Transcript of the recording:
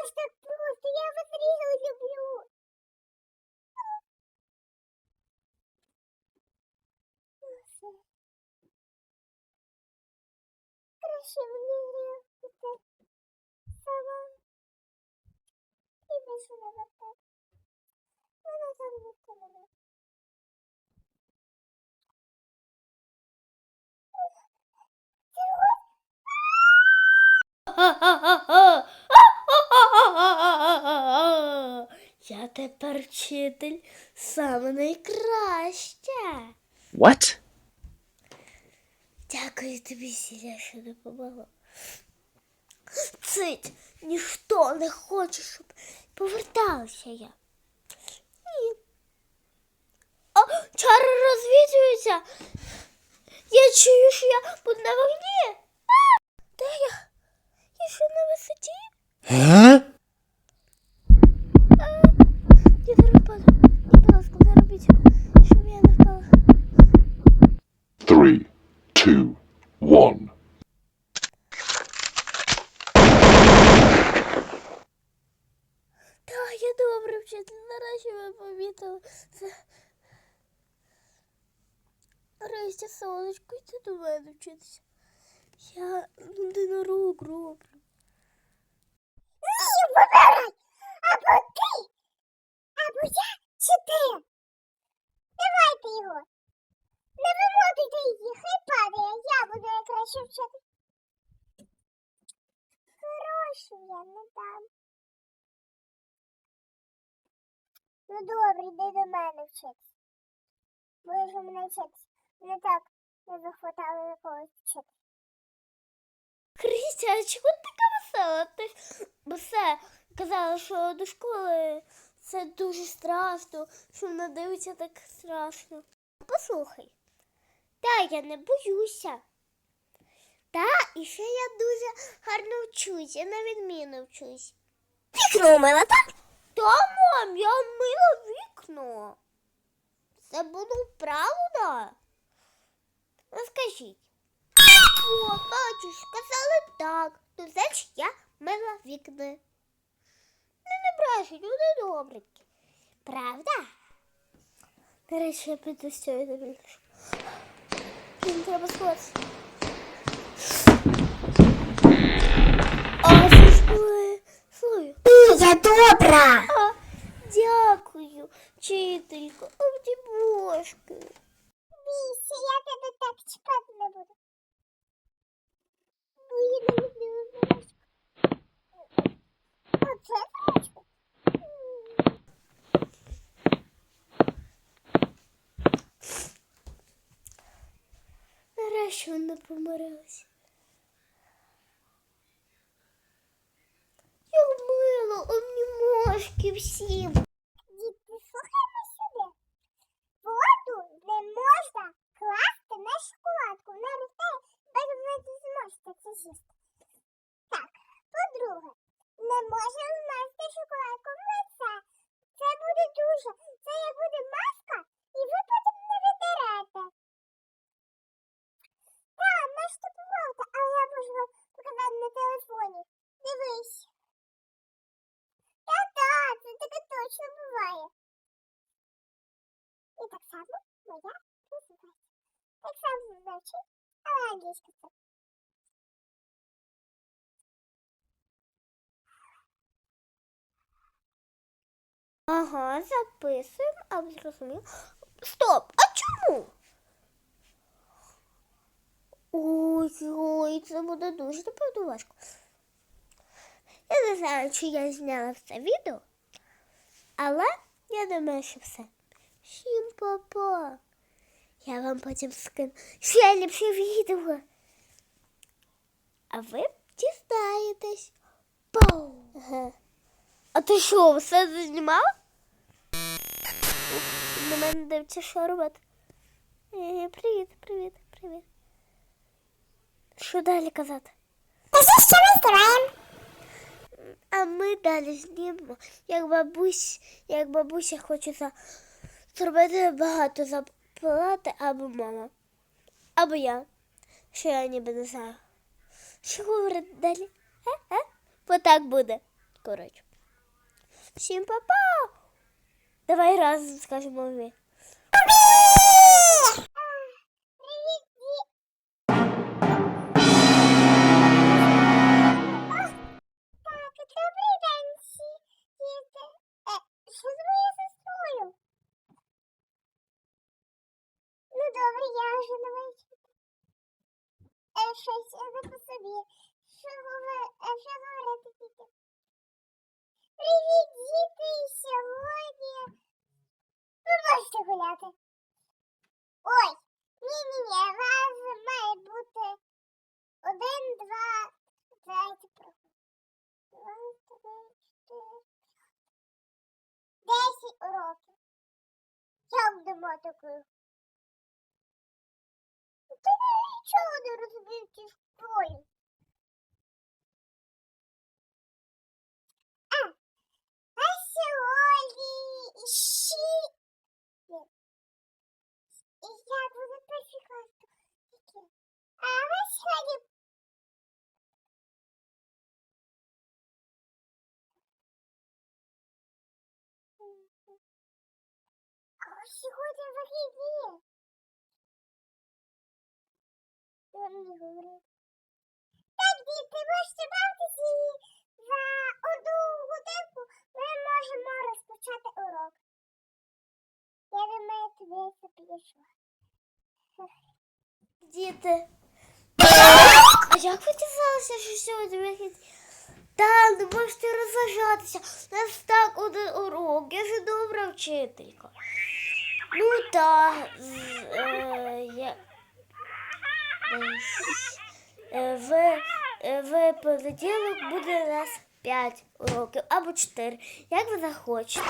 Я так просто, я вас реально люблю. Краще мені піти сама. І більше не вертати. Вона там ніхто не буде. Я тепер вчитель саме найкраща. What? Дякую тобі, Сіля, що допомогла. Цить, ніхто не хоче, щоб поверталася я. Ні. О, чари розвіюються. Я чую, що я буду на вогні. Де я? Я що на висоті? Вчитель. Нарешті ви помітили. Це... Рестя, сонечко, йди до мене вчитися. Я єдинорук роблю. Ні, вибирай! Або ти, або я, чи ти. Давайте його. Не вимотуйте її, хай падає, я буду найкраще вчити. Хорошу я не дам. Добре, йди до мене вчитися. Будеш мене вчитися. Не так не захватало якогось вчити. Христя, а чого ти така весела? Ти все казала, що до школи це дуже страшно, що вона дивиться так страшно. Послухай, та я не боюся. Та, і ще я дуже гарно вчусь, я на відміну вчусь. Вікно умила, так? Та, мам, я мила вікно. Це було правда? Ну скажіть. О, бачиш, казали так. То значить я мила вікна. Ну не брешуть, вони добренькі. Правда? До речі, я піду з цією добріше. Треба сховатися. А це ж були слою. Я добра! А, дякую, вчителько, обдібошки. Бійся, я тебе так чекати не буду. Бо я не люблю морозку. Оце морозку? Нарешті вони помирилися. Я вмила обнімашки всім. Діти, слухаймо сюди. Воду не можна класти на шоколадку. Вона росте, потім ви не зможете це з'їсти. Так, по-друге, не можна вмасти шоколадку в лице. Це буде дуже. Це як буде маска, і ви потім не видерете. Так, можете помовити, але я можу вам показати на телефоні. Дивись. Та-та, це таке точно буває. І так само моя презентація. Так само звучить, але англійська це. Ага, записуємо, а ви зрозуміли. Стоп! А чому? Ой, ой, це буде дуже напевно важко. Я не знаю, чи я зняла все відео, але я думаю, що все. Всім папа. Я вам потім скину ще ліпше відео. А ви дізнаєтесь. Пау! Ага. А ти що, все зазнімав? На мене дивиться, що робити. Е, Привіт, привіт, привіт. Що далі казати? що ми знімаємо? А ми далі знімемо, як бабусь, як бабуся хоче зробити багато заплати або мама. Або я. Що я ніби не знаю. Що говорити далі? Е? Е? Бо так буде. Коротше. Всім па-па! Давай разом скажемо ми. Щось е, ви по собі. Що е, говорити, діти? Привіт, діти! Сьогодні ви можете гуляти. Ой, ні-ні-ні, вас має бути один, два, дайте проходити. Два, три, чотири. Десять уроків. Як нема таких? Та я нічого не розумію в цій школі. А, а сьогодні ще... І я буду перший клас. Таке. А ви сьогодні... А сьогодні Так, діти, можете бавитися за одну годинку ми можемо розпочати урок. Я думаю, тобі це підійшло. Діти. А як ви дізналися, що сьогодні вихід? Та не можете розважатися. У нас так один урок. Я ж добра вчителька. Ну та з- е, я, в, е, в понеділок буде у нас 5 уроків або 4, як ви захочете.